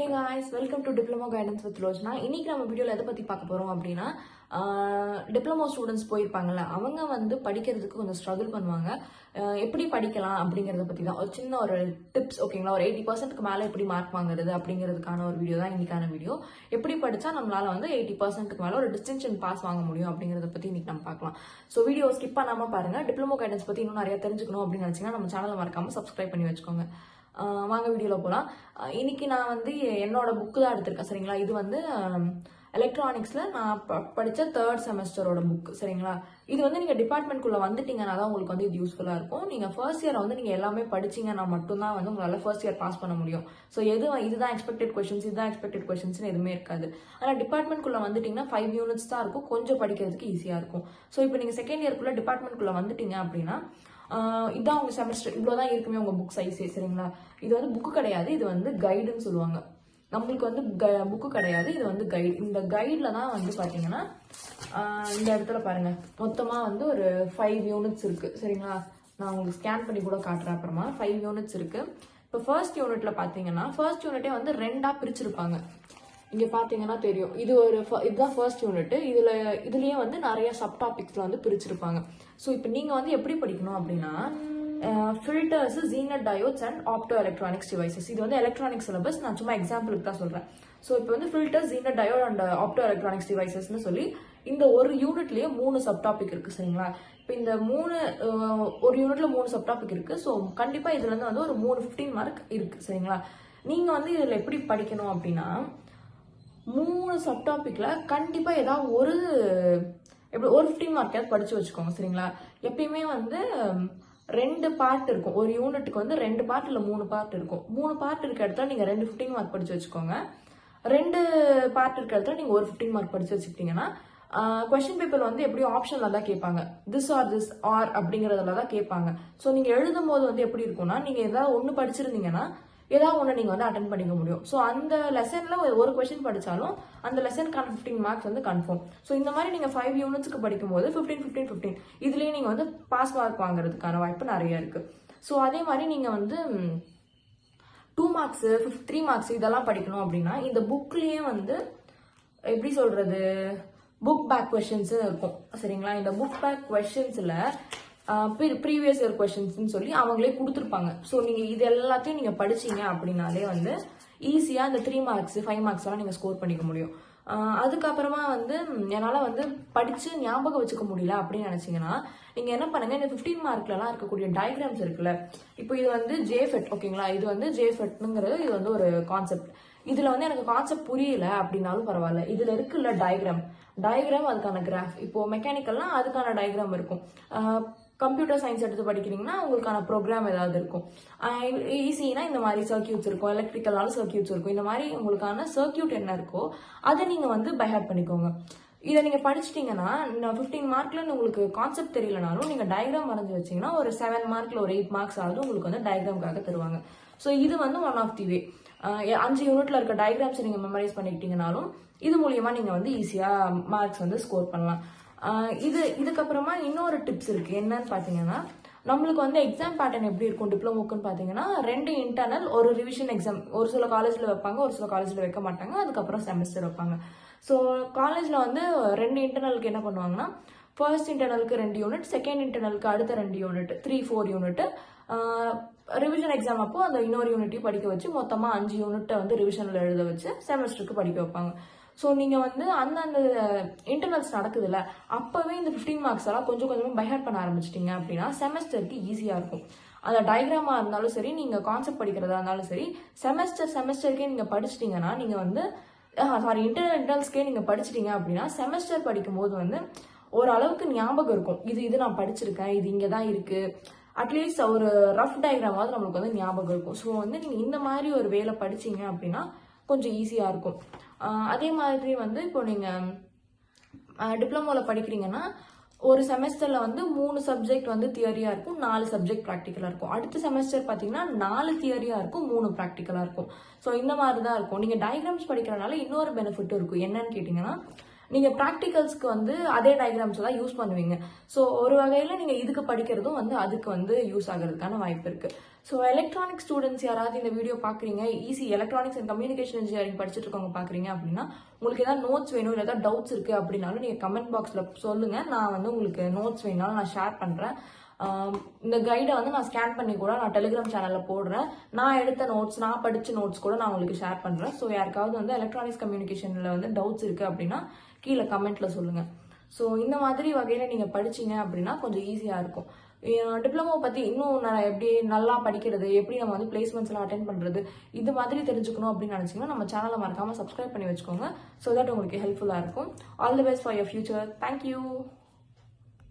Hey guys welcome to diploma guidance with Rojna இன்னைக்கு நம்ம வீடியோவில் எதை பற்றி பார்க்க போகிறோம் அப்படின்னா டிப்ளமோ ஸ்டூடெண்ட்ஸ் போயிருப்பாங்கல்ல அவங்க வந்து படிக்கிறதுக்கு கொஞ்சம் ஸ்ட்ரகிள் பண்ணுவாங்க. எப்படி படிக்கலாம் அப்படிங்கிறத பற்றி தான். ஒரு சின்ன ஒரு டிப்ஸ் ஓகேங்களா ஒரு எயிட்டி பர்சன்ட்க்கு மேலே எப்படி மார்க் வாங்குறது அப்படிங்கிறதுக்கான ஒரு வீடியோ தான் இன்னைக்கான வீடியோ எப்படி படித்தா நம்மளால் வந்து எயிட்டி பர்சன்ட்க்கு மேலே ஒரு டிஸ்டிங்ஷன் பாஸ் வாங்க முடியும் அப்படிங்கிறத பற்றி இன்னைக்கு நம்ம பார்க்கலாம். ஸோ வீடியோ ஸ்கிப் பண்ணாமல் பாருங்கள் டிப்ளமோ கைடன்ஸ் பற்றி இன்னும் நிறைய தெரிஞ்சுக்கணும் அப்படின்னு நினச்சிங்கன்னா நம்ம சேனலை மறக்காமல் சப்ஸ்கிரைப் பண்ணி வச்சுக்கோங்க. வாங்க வீடியோவில் போகலாம் இன்னைக்கு நான் வந்து என்னோட புக்கு தான் எடுத்திருக்கேன் சரிங்களா? இது வந்து எலக்ட்ரானிக்ஸில் நான் ப- படித்த தேர்ட் செமஸ்டரோட புக் சரிங்களா? இது வந்து நீங்கள் டிபார்ட்மெண்ட்குள்ளே வந்துட்டீங்கன்னா தான் உங்களுக்கு வந்து இது யூஸ்ஃபுல்லாக இருக்கும். நீங்கள் ஃபர்ஸ்ட் இயர் வந்து நீங்கள் எல்லாமே படிச்சிங்கன்னா மட்டும்தான் வந்து உங்களால் ஃபர்ஸ்ட் இயர் பாஸ் பண்ண முடியும். ஸோ எது இதுதான் எக்ஸ்பெக்டட் கொஷின்ஸ் இதுதான் எக்ஸ்பெக்டட் கொஷின்ஸ்னு எதுவுமே இருக்காது. ஆனால் டிபார்ட்மெண்ட்குள்ளே வந்துட்டிங்கன்னா ஃபைவ் யூனிட்ஸ் தான் இருக்கும். கொஞ்சம் படிக்கிறதுக்கு ஈஸியாக இருக்கும். ஸோ இப்போ நீங்கள் செகண்ட் இயர்க்குள்ளே டிபார்ட்மெண்ட்குள்ளே வந்துட்டீங்க அப்படின்னா இதுதான் இதான் செமஸ்டர் செமஸ்டர் இவ்வளோதான் இருக்குமே உங்கள் புக் சைஸே சரிங்களா? இது வந்து புக்கு கிடையாது. இது வந்து கைடுன்னு சொல்லுவாங்க. நம்மளுக்கு வந்து புக்கு கிடையாது. இது வந்து கைடு இந்த கைடில் தான் வந்து பார்த்தீங்கன்னா இந்த இடத்துல பாருங்கள் மொத்தமாக வந்து ஒரு ஃபைவ் யூனிட்ஸ் இருக்குது சரிங்களா? நான் உங்களுக்கு ஸ்கேன் பண்ணி கூட காட்டுறேன் அப்புறமா. ஃபைவ் யூனிட்ஸ் இருக்குது இப்போ ஃபர்ஸ்ட் யூனிட்டில் பார்த்தீங்கன்னா ஃபர்ஸ்ட் யூனிட்டே வந்து ரெண்டாக பிரிச்சிருப்பாங்க. இங்கே பார்த்தீங்கன்னா தெரியும். இது ஒரு ஃப- இதுதான் ஃபர்ஸ்ட் யூனிட் இதில் இதுலேயே வந்து நிறைய சப் டாபிக்ஸில் வந்து பிரிச்சிருப்பாங்க. ஸோ இப்போ நீங்கள் வந்து எப்படி படிக்கணும் அப்படின்னா filters Zener diodes and opto electronics devices இது வந்து எலக்ட்ரானிக் சிலபஸ் நான் சும்மா எக்ஸாம்பிளுக்கு தான் சொல்கிறேன் ஸோ இப்போ வந்து filter Zener diode and opto electronics டிவைசஸ்னு சொல்லி இந்த ஒரு யூனிட்லேயே மூணு சப் டாபிக் இருக்குது சரிங்களா? இப்போ இந்த மூணு ஒரு யூனிட்ல மூணு சப் டாபிக் இருக்குது ஸோ கண்டிப்பாக இதுலேருந்து வந்து ஒரு மூணு ஃபிஃப்டீன் மார்க் இருக்குது சரிங்களா? நீங்கள் வந்து இதில் எப்படி படிக்கணும் அப்படின்னா மூணு சப் டாப்பிக்கில் கண்டிப்பாக ஏதாவது ஒரு எப்படி ஒரு ஃபிஃப்டீன் மார்க்காவது படித்து வச்சுக்கோங்க சரிங்களா? எப்பயுமே வந்து ரெண்டு பார்ட் இருக்கும். ஒரு யூனிட்டுக்கு வந்து ரெண்டு பார்ட் இல்லை மூணு பார்ட் இருக்கும். மூணு பார்ட் இருக்க இடத்துல நீங்கள் ரெண்டு ஃபிஃப்டின் மார்க் படித்து வச்சுக்கோங்க. ரெண்டு பார்ட் இருக்க இடத்துல நீங்கள் ஒரு ஃபிஃப்டின் மார்க் படிச்சு வச்சுக்கிட்டீங்கன்னா கொஸ்டின் பேப்பர் வந்து எப்படியும் ஆப்ஷனில் தான் கேட்பாங்க. திஸ் ஆர் திஸ் ஆர் அப்படிங்கறதுல தான் கேட்பாங்க. ஸோ நீங்கள் எழுதும் போது வந்து எப்படி இருக்கும்னா நீங்கள் ஏதாவது ஒன்று படிச்சிருந்தீங்கன்னா ஏதாவது ஒன்று நீங்கள் வந்து அட்டன் பண்ணிக்க முடியும். ஸோ அந்த லெசனில் ஒரு கொஷின் படித்தாலும் அந்த லெசனுக்கான ஃபிஃப்டீன் மார்க்ஸ் வந்து கன்ஃபார்ம் ஸோ இந்த மாதிரி நீங்கள் ஃபைவ் யூனிட்ஸ்க்கு படிக்கும்போது ஃபிஃப்டீன் ஃபிஃப்டீன் ஃபிஃப்டீன் இதுலேயே நீங்கள் வந்து பாஸ் மார்க் வாங்குறதுக்கான வாய்ப்பு நிறைய இருக்குது ஸோ அதே மாதிரி நீங்கள் வந்து two marks fifth three marks இதெல்லாம் படிக்கணும் அப்படின்னா இந்த புக்லேயே வந்து எப்படி சொல்கிறது புக் பேக் கொஷின்ஸு இருக்கும். சரிங்களா? இந்த புக் பேக் கொஷின்ஸில் ப்ரீவியஸ் இயர் கொஷின்ஸ்னு சொல்லி அவங்களே கொடுத்துருப்பாங்க. ஸோ நீங்கள் இது எல்லாத்தையும் நீங்கள் படிச்சீங்க அப்படின்னாலே வந்து ஈஸியாக அந்த த்ரீ மார்க்ஸ் ஃபைவ் மார்க்ஸ் எல்லாம் நீங்கள் ஸ்கோர் பண்ணிக்க முடியும். அதுக்கப்புறமா வந்து என்னால் வந்து படித்து ஞாபகம் வச்சுக்க முடியல அப்படின்னு நினச்சிங்கன்னா நீங்கள் என்ன பண்ணுங்க இந்த ஃபிஃப்டீன் மார்க்லலாம் இருக்கக்கூடிய டயக்ராம்ஸ் இருக்குல்ல இப்போ இது வந்து ஜேஃபெட் ஓகேங்களா இது வந்து ஜேஃபெட்ங்கிறது இது வந்து ஒரு கான்செப்ட் இதில் வந்து எனக்கு கான்செப்ட் புரியல அப்படின்னாலும் பரவாயில்ல. இதில் இருக்குல்ல டயக்ராம் டயக்ராம் அதுக்கான கிராஃப் இப்போது மெக்கானிக்கல்லாம் அதுக்கான டயக்ராம் இருக்கும். கம்ப்யூட்டர் சயின்ஸ் எடுத்து படிக்கிறீங்கன்னா உங்களுக்கான ப்ரோக்ராம் ஏதாவது இருக்கும். ஈஸினா இந்த மாதிரி சர்க்கியூட்ஸ் இருக்கும் எலக்ட்ரிக்கலான சர்க்கியூட்ஸ் இருக்கும். இந்த மாதிரி உங்களுக்கான சர்க்கியூட் என்ன இருக்கோ அதை நீங்கள் வந்து பைஹேப் பண்ணிக்கோங்க. இதை நீங்கள் படிச்சிட்டிங்கன்னா ஃபிஃப்டீன் மார்க்ல உங்களுக்கு கான்செப்ட் தெரியலனாலும் நீங்கள் டயக்ராம் வரைஞ்சி வச்சீங்கன்னா ஒரு செவன் மார்க்கில் ஒரு எயிட் மார்க்ஸ் ஆகுது உங்களுக்கு வந்து டயக்ராம்காக தருவாங்க. ஸோ இது வந்து ஒன் ஆஃப் தி வே அஞ்சு யூனிட்ல இருக்க டயக்ராம்ஸ் நீங்க மெமரைஸ் பண்ணிக்கிட்டீங்கனாலும் இது மூலியமா நீங்க வந்து ஈஸியா மார்க்ஸ் வந்து ஸ்கோர் பண்ணலாம். இது இதுக்கப்புறமா இன்னொரு டிப்ஸ் இருக்கு. என்னன்னு பாத்தீங்கன்னா நம்மளுக்கு வந்து எக்ஸாம் பேட்டர்ன் எப்படி இருக்கும் டிப்ளமோக்குன்னு பார்த்தீங்கன்னா ரெண்டு இன்டர்னல் ஒரு ரிவிஷன் எக்ஸாம் ஒரு சில காலேஜில் வைப்பாங்க ஒரு சில காலேஜில் வைக்க மாட்டாங்க அதுக்கப்புறம் செமஸ்டர் வைப்பாங்க. ஸோ காலேஜில் வந்து ரெண்டு இன்டர்னலுக்கு என்ன பண்ணுவாங்கன்னா ஃபர்ஸ்ட் இன்டர்னலுக்கு ரெண்டு யூனிட் செகண்ட் இன்டர்னலுக்கு அடுத்த ரெண்டு unit three four unit revision exam அப்போ அந்த இன்னொரு யூனிட்டையும் படிக்க வச்சு மொத்தமாக அஞ்சு யூனிட்டை வந்து ரிவிஷனில் எழுத வச்சு செமஸ்டருக்கு படிக்க வைப்பாங்க. ஸோ நீங்கள் வந்து அந்தந்த இன்டர்னல்ஸ் uh, நடக்குதுல்ல அப்போவே இந்த ஃபிஃப்டீன் மார்க்ஸ் எல்லாம் கொஞ்சம் கொஞ்சமாக பைஹார்ட் பண்ண ஆரம்பிச்சிட்டிங்க அப்படின்னா செமஸ்டருக்கு ஈஸியாக இருக்கும். அந்த டயக்ராமாக இருந்தாலும் சரி நீங்கள் கான்செப்ட் படிக்கிறதா இருந்தாலும் சரி செமஸ்டர் செமஸ்டருக்கே நீங்கள் படிச்சிட்டிங்கன்னா நீங்கள் வந்து சாரி இன்டர்னல் இன்டர்னல்ஸ்க்கே நீங்கள் படிச்சிட்டீங்க அப்படின்னா செமஸ்டர் படிக்கும்போது வந்து ஓரளவுக்கு ஞாபகம் இருக்கும். இது இது நான் படிச்சிருக்கேன் இது இங்கே தான் இருக்குது அட்லீஸ்ட் ஒரு ரஃப் டயக்ராமாவது நம்மளுக்கு வந்து ஞாபகம் இருக்கும். ஸோ வந்து நீங்கள் இந்த மாதிரி ஒரு வேலை படிச்சீங்க அப்படின்னா கொஞ்சம் ஈஸியாக இருக்கும். அதே மாதிரி வந்து இப்போ நீங்கள் டிப்ளமோவில் படிக்கிறீங்கன்னா ஒரு செமஸ்டரில் வந்து மூணு சப்ஜெக்ட் வந்து தியரியாக இருக்கும் நாலு சப்ஜெக்ட் ப்ராக்டிக்கலாக இருக்கும். அடுத்த செமஸ்டர் பார்த்தீங்கன்னா நாலு தியரியாக இருக்கும் மூணு ப்ராக்டிக்கலாக இருக்கும். ஸோ இந்த மாதிரி தான் இருக்கும். நீங்கள் டயக்ராம்ஸ் படிக்கிறனால இன்னொரு பெனிஃபிட்டும் இருக்கும். என்னன்னு கேட்டிங்கன்னா நீங்கள் ப்ராக்டிகல்ஸ்க்கு வந்து அதே டயக்ராம்ஸ் தான் யூஸ் பண்ணுவீங்க. ஸோ ஒரு வகையில் நீங்கள் இதுக்கு படிக்கிறதும் வந்து அதுக்கு வந்து யூஸ் ஆகிறதுக்கான வாய்ப்பு இருக்குது ஸோ எலக்ட்ரானிக் ஸ்டூடெண்ட்ஸ் யாராவது இந்த வீடியோ பார்க்குறீங்க EC electronics and communication engineering படிச்சுட்டு இருக்கவங்க பார்க்குறீங்க அப்படின்னா உங்களுக்கு ஏதாவது நோட்ஸ் வேணும் இல்லை ஏதாவது டவுட்ஸ் இருக்குது அப்படின்னாலும் நீங்கள் கமெண்ட் பாக்ஸில் சொல்லுங்கள் நான் வந்து உங்களுக்கு நோட்ஸ் வேணாலும் நான் ஷேர் பண்ணுறேன் இந்த கைடை வந்து நான் ஸ்கேன் பண்ணி கூட நான் டெலிகிராம் சேனலில் போடுறேன். நான் எடுத்த நோட்ஸ் நான் படித்த நோட்ஸ் கூட நான் உங்களுக்கு ஷேர் பண்ணுறேன் ஸோ யாருக்காவது வந்து எலக்ட்ரானிக்ஸ் கம்யூனிகேஷனில் வந்து டவுட்ஸ் இருக்குது அப்படின்னா கீழே கமெண்ட்டில் சொல்லுங்கள் ஸோ இந்த மாதிரி வகையில் நீங்கள் படிச்சீங்க அப்படின்னா கொஞ்சம் ஈஸியாக இருக்கும். டிப்ளமோ பற்றி இன்னும் நான் எப்படி நல்லா படிக்கிறது எப்படி நம்ம வந்து பிளேஸ்மெண்ட்ஸ்லாம் அட்டென்ட் பண்ணுறது இது மாதிரி தெரிஞ்சுக்கணும் அப்படின்னு நினச்சிங்கன்னா நம்ம சேனலை மறக்காமல் சப்ஸ்கிரைப் பண்ணி வச்சுக்கோங்க. ஸோ தட் உங்களுக்கு ஹெல்ப்ஃபுல்லாக இருக்கும். All the best for your future thank you